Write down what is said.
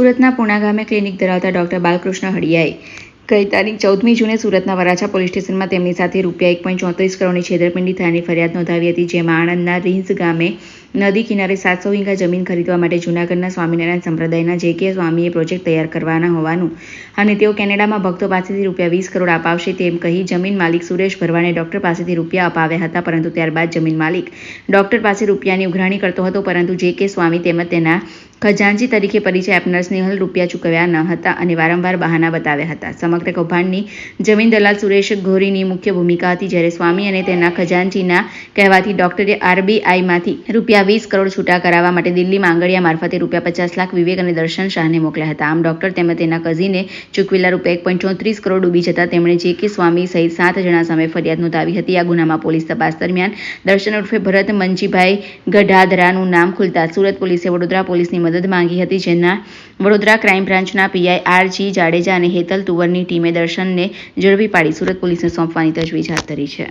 સુરતના પુણા ગામે ક્લિનિક ધરાવતા ડોક્ટર બાલકૃષ્ણ હડિયાએ ગઈ તારીખ ચૌદમી જૂને સુરતના વરાછા પોલીસ સ્ટેશનમાં તેમની સાથે રૂપિયા એક પોઈન્ટ ચોત્રીસ કરોડની છેતરપિંડી થયાની ફરિયાદ નોંધાવી હતી, જેમાં આણંદના રીંઝ ગામે નદી કિનારે સાતસો વીઘા જમીન ખરીદવા માટે જૂનાગઢના સ્વામિનારાયણ સંપ્રદાયના જે કે સ્વામીએ પ્રોજેક્ટ તૈયાર કરવાના હોવાનું અને તેઓ કેનેડામાં ભક્તો પાસેથી રૂપિયા વીસ કરોડ અપાવશે તેમ કહી જમીન માલિક સુરેશ ભરવાને ડોક્ટર પાસેથી રૂપિયા અપાવ્યા હતા, પરંતુ ત્યારબાદ જમીન માલિક ડોક્ટર પાસે રૂપિયાની ઉઘરાણી કરતો હતો, પરંતુ જે કે સ્વામી તેમજ તેના ખજાનજી તરીકે પરિચય આપનાર સ્નેહલ રૂપિયા ચૂકવ્યા ન હતા અને વારંવાર બહાના બતાવ્યા હતા. સમગ્ર કૌભાંડની જમીન દલાલ સુરેશ ઘોરીની મુખ્ય ભૂમિકા હતી, જ્યારે સ્વામી અને તેના ખજાનજીના કહેવાથી ડોક્ટરે આરબીઆઈમાંથી રૂપિયા વીસ કરોડ છૂટા કરાવવા માટે દિલ્હીમાં આંગળીયા મારફતે રૂપિયા પચાસ લાખ વિવેક અને દર્શન શાહને મોકલ્યા હતા. આમ ડોક્ટર તેમજ તેના કઝીને ચૂકવેલા રૂપિયા એક પોઈન્ટ ચોત્રીસ કરોડ ડૂબી જતા તેમણે જે કે સ્વામી સહિત સાત જણા સામે ફરિયાદ નોંધાવી હતી. આ ગુનામાં પોલીસ તપાસ દરમિયાન દર્શન ઉર્ફે ભરત મંજીભાઈ ગઢાધરાનું નામ ખુલતા સુરત પોલીસે વડોદરા પોલીસની મદદ માંગી હતી, જેના વડોદરા ક્રાઇમ બ્રાન્ચના પીઆઈ આર જી જાડેજા અને હેતલ તુવરની ટીમે દર્શનને ઝડપી પાડી. સુરત પોલીસને સોંપવાની તજવીજ હાથ ધરી છે.